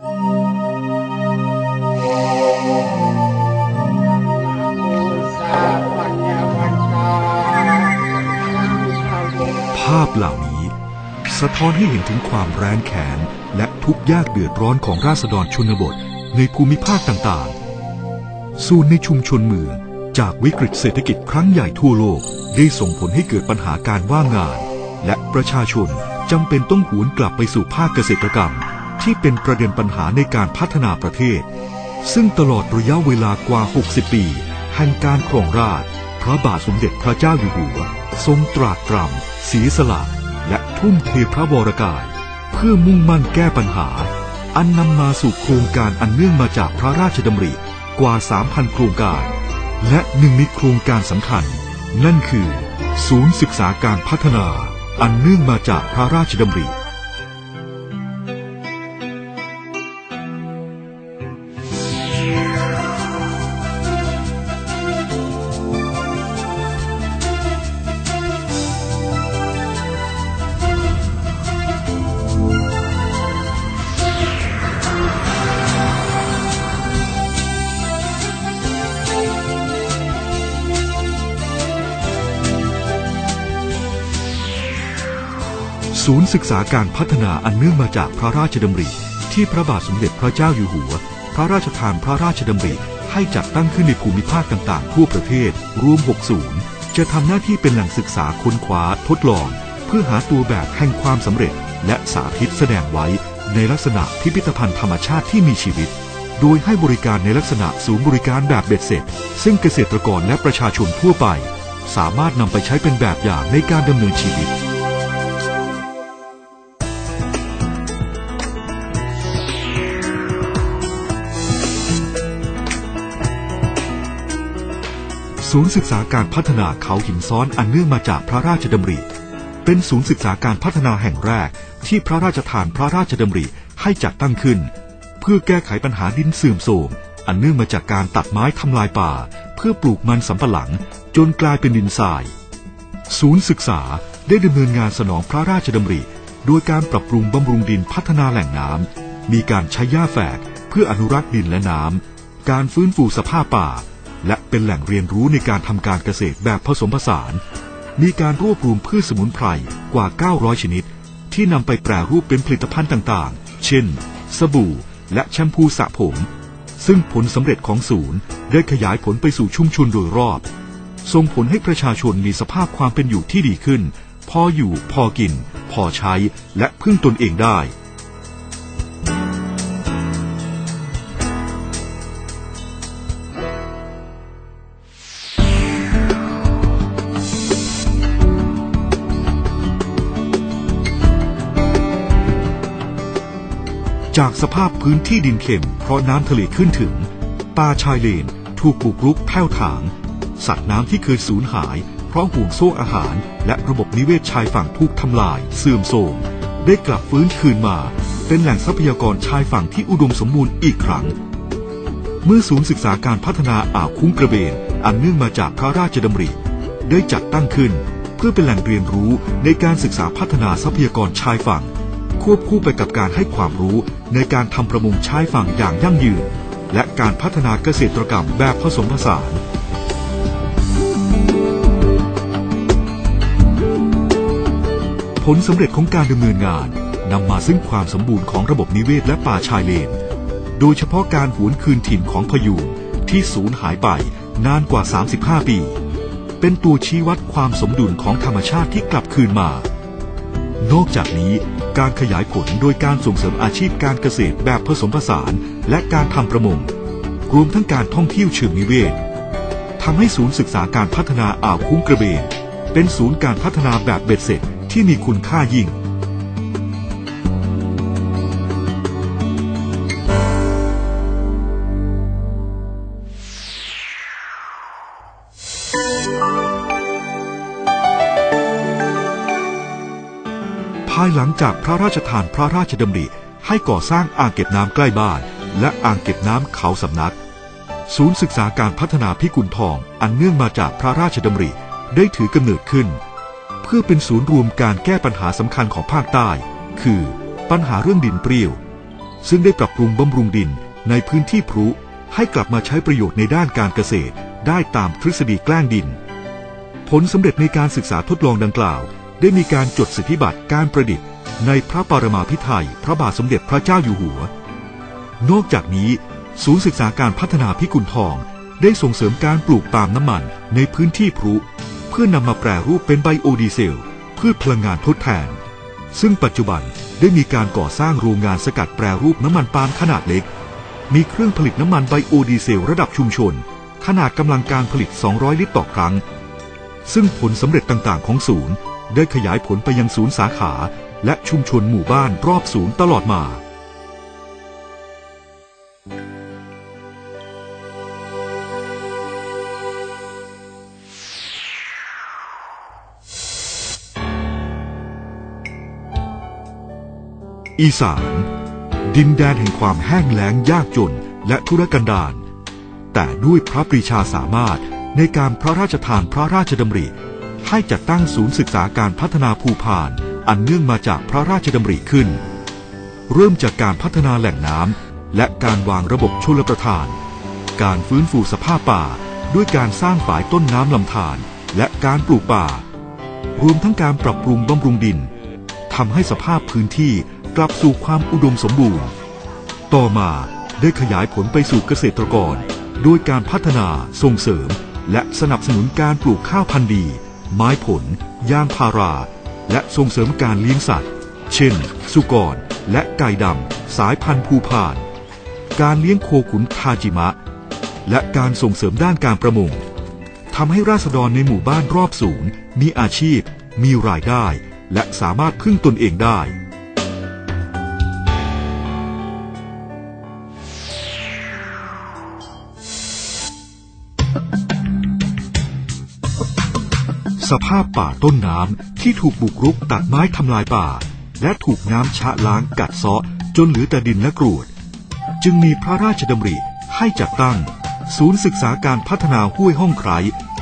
ภาพเหล่านี้ สะท้อนให้เห็นถึงความแร้นแขนและทุกข์ยากเดือดร้อนของราษฎรชนบทในภูมิภาคต่างๆ ส่วนในชุมชนเมืองจากวิกฤตเศรษฐกิจครั้งใหญ่ทั่วโลกได้ส่งผลให้เกิดปัญหาการว่างงาน และประชาชนจำเป็นต้องหวนกลับไปสู่ภาคเกษตรกรรม ที่เป็นประเด็นปัญหาในการพัฒนาประเทศ ซึ่งตลอดระยะเวลากว่า 60 ปี แห่งการครองราชพระบาทสมเด็จพระเจ้าอยู่หัว ทรงตรากตรำเสีสละ และทุ่มเทพระวรกาย เพื่อมุ่งมั่นแก้ปัญหา อันนำมาสู่โครงการอันเนื่องมาจากพระราชดำริกว่า 3,000 โครงการ และหนึ่งในโครงการสำคัญ นั่นคือ ศูนย์ศึกษาการพัฒนา อันเนื่องมาจากพระราชดำริ ศูนย์ศึกษาการพัฒนาอันเนื่องมาจากพระราชดำริ ที่พระบาทสมเด็จพระเจ้าอยู่หัว พระราชทานพระราชดำริ ให้จัดตั้งขึ้นในภูมิภาคต่างๆ ทั่วประเทศ รวม 6 ศูนย์ จะทำหน้าที่เป็นแหล่งศึกษาค้นคว้าทดลอง เพื่อหาตัวแบบแห่งความสำเร็จ และสาธิตแสดงไว้ ในลักษณะพิพิธภัณฑ์ธรรมชาติที่มีชีวิต โดยให้บริการในลักษณะศูนย์บริการแบบเบ็ดเสร็จ ซึ่งเกษตรกรและประชาชนทั่วไป สามารถนำไปใช้เป็นแบบอย่างในการดำเนินชีวิต ศูนย์ศึกษาการพัฒนาเขาหินซ้อนอันเนื่องมาจากพระราชดำริ เป็นศูนย์ศึกษาการพัฒนาแห่งแรก ที่พระราชทานพระราชดำริให้จัดตั้งขึ้น เพื่อแก้ไขปัญหาดินเสื่อมโทรมอันเนื่องมาจากการตัดไม้ทำลายป่า เพื่อปลูกมันสำปะหลัง จนกลายเป็นดินทราย ศูนย์ศึกษาได้ดำเนินงานสนองพระราชดำริ โดยการปรับปรุงบำรุงดินพัฒนาแหล่งน้ำมีการใช้หญ้าแฝกเพื่ออนุรักษ์ดินและน้ำการฟื้นฟูสภาพป่า เป็นแหล่งเรียนรู้ในการทำการเกษตรแบบผสมผสาน มีการรวบรวมพืชสมุนไพรกว่า 900 ชนิด ที่นำไปแปรรูปเป็นผลิตภัณฑ์ต่างๆ เช่น สบู่ และแชมพูสระผม ซึ่งผลสำเร็จของศูนย์ได้ขยายผลไปสู่ชุมชนโดยรอบ ส่งผลให้ประชาชนมีสภาพความเป็นอยู่ที่ดีขึ้น พออยู่พอกิน พอใช้และพึ่งตนเองได้ จากสภาพพื้นที่ดินเค็ม เพราะน้ำทะเลขึ้นถึง ป่าชายเลน ถูกบุกรุกแผ่วถาง สัตว์น้ำที่เคยสูญหาย เพราะห่วงโซ่อาหาร และระบบนิเวศชายฝั่งถูกทำลาย เสื่อมโทรมได้กลับฟื้นคืนมา เป็นแหล่งทรัพยากรชายฝั่งที่อุดมสมบูรณ์อีกครั้ง เมื่อศูนย์ศึกษาการพัฒนาอ่าวคุ้งกระเบน อันเนื่องมาจากพระราชดำริ ได้จัดตั้งขึ้น เพื่อเป็นแหล่งเรียนรู้ในการศึกษาพัฒนาทรัพยากรชายฝั่ง ควบคู่ไปกับการให้ความรู้ในการทำประมงชายฝั่งอย่างยั่งยืน และการพัฒนาเกษตรกรรมแบบผสมผสานผลสำเร็จของการดำเนินงานนำมาซึ่งความสมบูรณ์ของระบบนิเวศและป่าชายเลน โดยเฉพาะการหวนคืนถิ่นของพยูงที่สูญหายไปนานกว่า 35 ปี เป็นตัวชี้วัดความสมดุลของธรรมชาติที่กลับคืนมา นอกจากนี้ การขยายผลโดยการส่งเสริมอาชีพการเกษตรแบบผสมผสาน และการทำประมง รวมทั้งการท่องเที่ยวเชิงนิเวศทำให้ศูนย์ศึกษาการพัฒนาอ่าวคุ้งกระเบน เป็นศูนย์การพัฒนาแบบเบ็ดเสร็จที่มีคุณค่ายิ่งายหลังจากพระราชทานพระราชดำริให้ก่อสร้างอ่างเก็บน้ำใกล้บ้าน และอ่างเก็บน้ำเขาสำนัก ศูนย์ศึกษาการพัฒนาพิกุลทองอันเนื่องมาจากพระราชดำริได้ถือกำเนิดขึ้น เพื่อเป็นศูนย์รวมการแก้ปัญหาสำคัญของภาคใต้ คือปัญหาเรื่องดินเปรี้ยว ซึ่งได้ปรับปรุงบำรุงดินในพื้นที่พรุให้กลับมาใช้ประโยชน์ในด้านการเกษตรได้ตามทฤษฎีแกล้งดิน ผลสำเร็จในการศึกษาทดลองดังกล่าว ได้มีการจดสิทธิบัตรการประดิษฐ์ ในพระปรมาภิไธยพระบาทสมเด็จพระเจ้าอยู่หัว นอกจากนี้ ศูนย์ศึกษาการพัฒนาพิกุลทองได้ส่งเสริมการปลูกปาล์มน้ำมันในพื้นที่พรุเพื่อนำมาแปรรูปเป็นไบโอดีเซลพืชพลังงานทดแทน ซึ่งปัจจุบันได้มีการก่อสร้างโรงงานสกัดแปรรูปน้ำมันปาล์มขนาดเล็ก มีเครื่องผลิตน้ำมันไบโอดีเซลระดับชุมชน ขนาดกำลังการผลิต 200 ลิตรต่อครั้ง ซึ่งผลสำเร็จต่างๆของศูนย์ ได้ขยายผลไปยังศูนย์สาขา และชุมชนหมู่บ้านรอบศูนย์ตลอดมา อีสาน ดินแดนแห่งความแห้งแล้งยากจนและทุรกันดารแต่ด้วยพระปรีชาสามารถในการพระราชทานพระราชดำริ ให้จัดตั้งศูนย์ศึกษาการพัฒนาภูพาน อันเนื่องมาจากพระราชดำริขึ้น เริ่มจากการพัฒนาแหล่งน้ำและการวางระบบชลประทาน การฟื้นฟูสภาพป่า ด้วยการสร้างฝายต้นน้ำลำธารและการปลูกป่า รวมทั้งการปรับปรุงบำรุงดินทำให้สภาพพื้นที่กลับสู่ความอุดมสมบูรณ์ ต่อมาได้ขยายผลไปสู่เกษตรกรโดยการพัฒนาส่งเสริม และสนับสนุนการปลูกข้าวพันธุ์ดี ไม้ผล ยางพารา และส่งเสริมการเลี้ยงสัตว์ เช่น สุกร และไก่ดำ สายพันธุ์ภูพาน การเลี้ยงโคขุนทาจิมะ และการส่งเสริมด้านการประมงทำให้ราษฎรในหมู่บ้านรอบศูนย์มีอาชีพ มีรายได้ และสามารถพึ่งตนเองได้ สภาพป่าต้นน้ำที่ถูกบุกรุกตัดไม้ทำลายป่า และถูกน้ำชะล้างกัดเซาะจนเหลือแต่ดินและกรวดจึงมีพระราชดำริให้จัดตั้ง ศูนย์ศึกษาการพัฒนาห้วยห้องไคร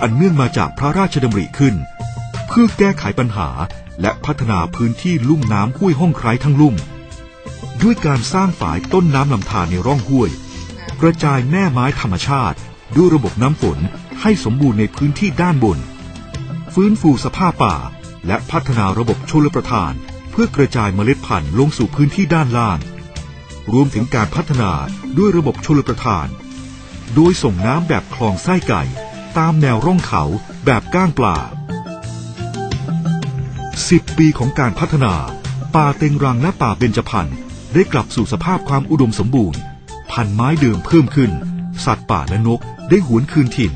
อันเนื่องมาจากพระราชดำริขึ้น เพื่อแก้ไขปัญหาและพัฒนาพื้นที่ลุ่มน้ำห้วยห้องไครทั้งลุ่ม ด้วยการสร้างฝายต้นน้ำลำธารในร่องห้วย กระจายแม่ไม้ธรรมชาติด้วยระบบน้ำฝนให้สมบูรณ์ในพื้นที่ด้านบน ฟื้นฟูสภาพป่า และพัฒนาระบบชลประทาน เพื่อกระจายเมล็ดพันธุ์ลงสู่พื้นที่ด้านล่าง รวมถึงการพัฒนาด้วยระบบชลประทาน โดยส่งน้ำแบบคลองไส้ไก่ ตามแนวร่องเขาแบบก้างปลา 10 ปีของการพัฒนา ป่าเต็งรังและป่าเบญจพรรณได้กลับสู่สภาพความอุดมสมบูรณ์ พันไม้เดิมเพิ่มขึ้น สัตว์ป่าและนกได้หวนคืนถิ่น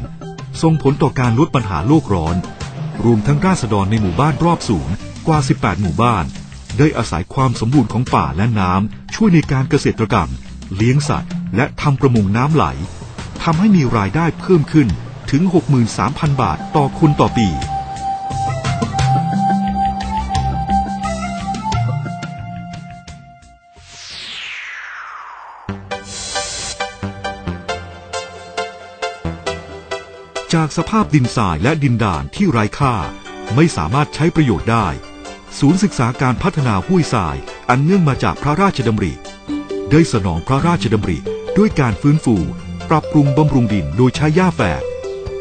ส่งผลต่อการลดปัญหาโลกร้อน รวมทั้งราษฎรในหมู่บ้านรอบศูนย์กว่า 18 หมู่บ้าน ได้อาศัยความสมบูรณ์ของป่าและน้ำช่วยในการเกษตรกรรม เลี้ยงสัตว์ และทำประมงน้ำไหลทำให้มีรายได้เพิ่มขึ้นถึง 63,000 บาทต่อคนต่อปี จากสภาพดินทรายและดินด่านที่ไร้ค่า ไม่สามารถใช้ประโยชน์ได้ ศูนย์ศึกษาการพัฒนาห้วยทรายอันเนื่องมาจากพระราชดำริ ได้สนองพระราชดำริด้วยการฟื้นฟู ปรับปรุงบำรุงดินโดยใช้หญ้าแฝก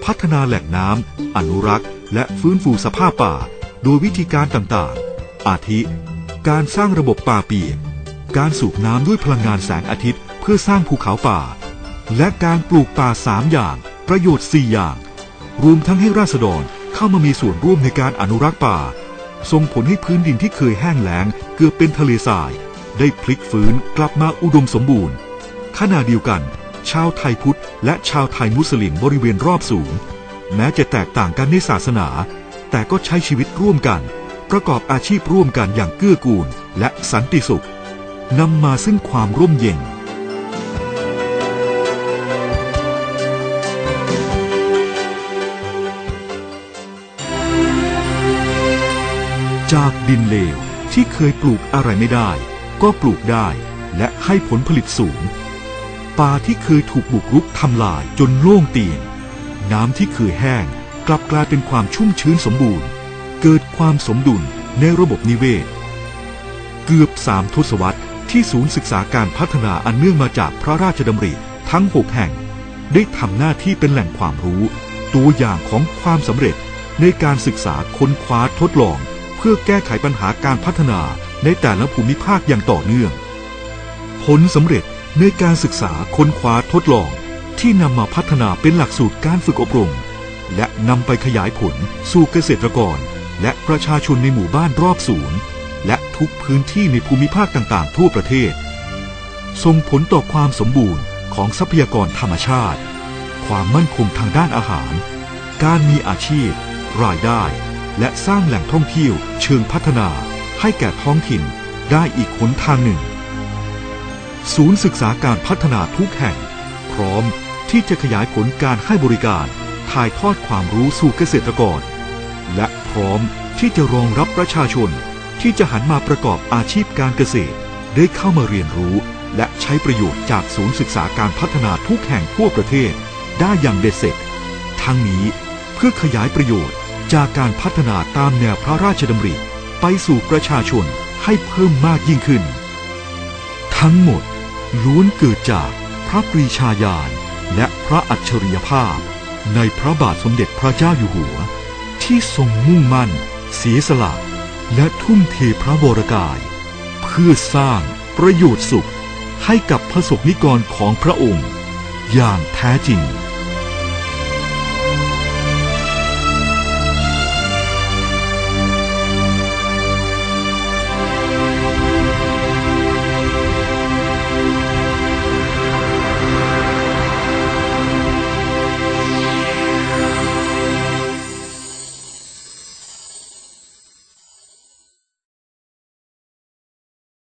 พัฒนาแหล่งน้ำอนุรักษ์ และฟื้นฟูสภาพป่า โดยวิธีการต่างๆ อาทิ การสร้างระบบป่าเปียก การสูบน้ำด้วยพลังงานแสงอาทิตย์ เพื่อสร้างภูเขาป่า และการปลูกป่าสามอย่าง ประโยชน์ 4 อย่าง รวมทั้งให้ราษฎรเข้ามามีส่วนร่วมในการอนุรักษ์ป่า ส่งผลให้พื้นดินที่เคยแห้งแล้งเกือบเป็นทะเลทราย ได้พลิกฟื้นกลับมาอุดมสมบูรณ์ ขณะเดียวกัน ชาวไทยพุทธ และชาวไทยมุสลิมบริเวณรอบสูง แม้จะแตกต่างกันในศาสนา แต่ก็ใช้ชีวิตร่วมกัน ประกอบอาชีพร่วมกันอย่างเกื้อกูลและสันติสุขนำมาซึ่งความร่มเย็น จากดินเลวที่เคยปลูกอะไรไม่ได้ ก็ปลูกได้และให้ผลผลิตสูง ป่าที่เคยถูกบุกรุกทำลายจนโล่งเตียน น้ำที่เคยแห้งกลับกลายเป็นความชุ่มชื้นสมบูรณ์ เกิดความสมดุลในระบบนิเวศ เกือบสามทศวรรษที่ศูนย์ศึกษาการพัฒนาอันเนื่องมาจากพระราชดำริทั้ง6แห่ง ได้ทำหน้าที่เป็นแหล่งความรู้ ตัวอย่างของความสำเร็จในการศึกษาค้นคว้าทดลอง พื่อแก้ไขปัญหาการพัฒนาในแต่ละภูมิภาคอย่างต่อเนื่อง ผลสำเร็จในการศึกษาค้นคว้าทดลองที่นำมาพัฒนาเป็นหลักสูตรการฝึกอบรม และนำไปขยายผลสู่เกษตรกร และประชาชนในหมู่บ้านรอบศูนย์ และทุกพื้นที่ในภูมิภาคต่างๆ ทั่วประเทศ ส่งผลต่อความสมบูรณ์ของทรัพยากรธรรมชาติ ความมั่นคงทางด้านอาหาร การมีอาชีพ รายได้ และสร้างแหล่งท่องเที่ยวเชิงพัฒนาให้แก่ท้องถิ่นได้อีกหนทางหนึ่ง ศูนย์ศึกษาการพัฒนาทุกแห่ง พร้อมที่จะขยายผลการให้บริการถ่ายทอดความรู้สู่เกษตรกร และพร้อมที่จะรองรับประชาชนที่จะหันมาประกอบอาชีพการเกษตร ได้เข้ามาเรียนรู้ และใช้ประโยชน์จากศูนย์ศึกษาการพัฒนาทุกแห่งทั่วประเทศ ได้อย่างเด็ดเสร็จ ทั้งนี้เพื่อขยายประโยชน์ จากการพัฒนาตามแนวพระราชดำริ ไปสู่ประชาชนให้เพิ่มมากยิ่งขึ้น ทั้งหมดล้วนเกิดจากพระปรีชาญาณและพระอัจฉริยภาพ ในพระบาทสมเด็จพระเจ้าอยู่หัว ที่ทรงมุ่งมั่น เสียสละ และทุ่มเทพระวรกาย เพื่อสร้างประโยชน์สุขให้กับพระสงนิกรของพระองค์ อย่างแท้จริง